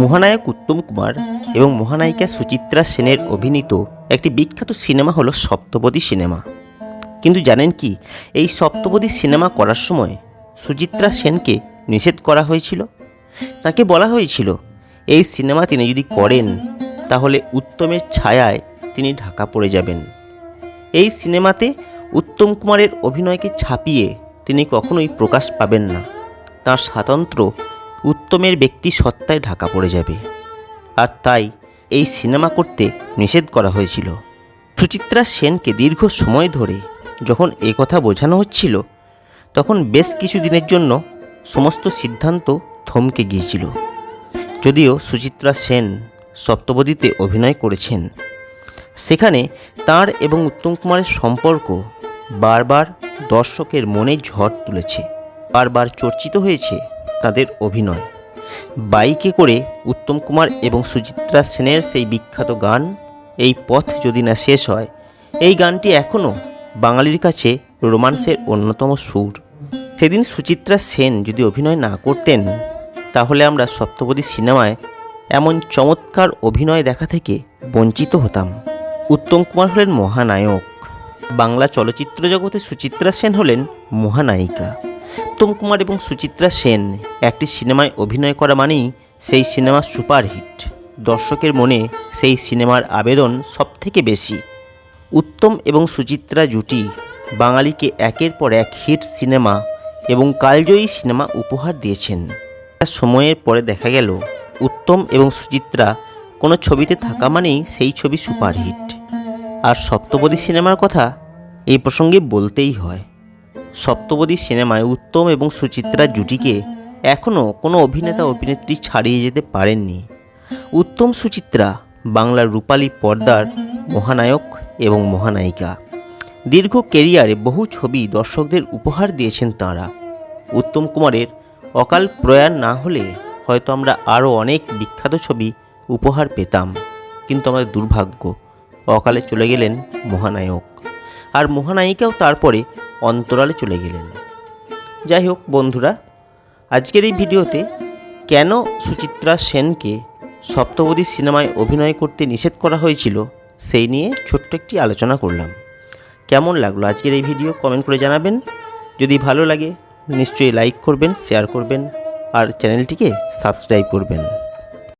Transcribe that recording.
মহানায়ক উত্তম কুমার এবং মহানায়িকা সুচিত্রা সেনের অভিনীত একটি বিখ্যাত সিনেমা হলো সপ্তপদী সিনেমা। কিন্তু জানেন কি, এই সপ্তপদী সিনেমা করার সময় সুচিত্রা সেনকে নিষেধ করা হয়েছিল? তাকে বলা হয়েছিল, এই সিনেমা তিনি যদি করেন, তাহলে উত্তমের ছায়ায় তিনি ঢাকা পড়ে যাবেন। এই সিনেমাতে উত্তম কুমারের অভিনয়কে ছাপিয়ে তিনি কখনোই প্রকাশ পাবেন না। তার স্বাতন্ত্র্য উত্তমের ব্যক্তি সত্তায় ঢাকা পড়ে যাবে। আর তাই এই সিনেমা করতে নিষেধ করা হয়েছিল। সুচিত্রা সেনকে দীর্ঘ সময় ধরে যখন এ কথা বোঝানো হচ্ছিল, তখন বেশ কিছু দিনের জন্য সমস্ত সিদ্ধান্ত থমকে গিয়েছিল। যদিও সুচিত্রা সেন সপ্তপদীতে অভিনয় করেছেন, সেখানে তার এবং উত্তম কুমারের সম্পর্ক বারবার দর্শকের মনে ঝড় তুলেছে। বারবার চর্চিত হয়েছে তাদের অভিনয়। বাইকে করে উত্তম কুমার এবং সুচিত্রা সেনের সেই বিখ্যাত গান, এই পথ যদি না শেষ হয় এই গানটি এখনও বাঙালির কাছে রোমান্সের অন্যতম সুর। সেদিন সুচিত্রা সেন যদি অভিনয় না করতেন, তাহলে আমরা সপ্তপদী সিনেমায় এমন চমৎকার অভিনয় দেখা থেকে বঞ্চিত হতাম। উত্তম কুমার হলেন মহানায়ক। বাংলা চলচ্চিত্র জগতে সুচিত্রা সেন হলেন মহানায়িকা। উত্তম কুমার এবং সুচিত্রা সেন একটি সিনেমায় অভিনয় করা মানেই সেই সিনেমা সুপারহিট। দর্শকের মনে সেই সিনেমার আবেদন সবথেকে বেশি। উত্তম এবং সুচিত্রা জুটি বাঙালিকে একের পর এক হিট সিনেমা এবং কালজয়ী সিনেমা উপহার দিয়েছেন। সময়ের পরে দেখা গেল, উত্তম এবং সুচিত্রা কোনো ছবিতে থাকা মানেই সেই ছবি সুপারহিট। আর সপ্তপদী সিনেমার কথা এই প্রসঙ্গে বলতেই হয়। সপ্তপদী সিনেমায় উত্তম এবং সুচিত্রা জুটিকে এখনও কোনো অভিনেতা অভিনেত্রী ছাড়িয়ে যেতে পারেননি। উত্তম সুচিত্রা বাংলার রূপালী পর্দার মহানায়ক এবং মহানায়িকা। দীর্ঘ কেরিয়ারে বহু ছবি দর্শকদের উপহার দিয়েছেন তাঁরা। উত্তম কুমারের অকাল প্রয়াণ না হলে হয়তো আমরা আরও অনেক বিখ্যাত ছবি উপহার পেতাম। কিন্তু আমাদের দুর্ভাগ্য, অকালে চলে গেলেন মহানায়ক। আর মহানায়িকাও তারপরে অন্তরালে চলে গেলেন। যাই হোক বন্ধুরা, আজকের এই ভিডিওতে কেন সুচিত্রা সেনকে সপ্তপদী সিনেমায় অভিনয় করতে নিষেধ করা হয়েছিল সেই নিয়ে ছোট্ট একটি আলোচনা করলাম। কেমন লাগল আজকের এই ভিডিও কমেন্ট করে জানাবেন। যদি ভালো লাগে, নিশ্চয়ই লাইক করবেন, শেয়ার করবেন, আর চ্যানেলটিকে সাবস্ক্রাইব করবেন।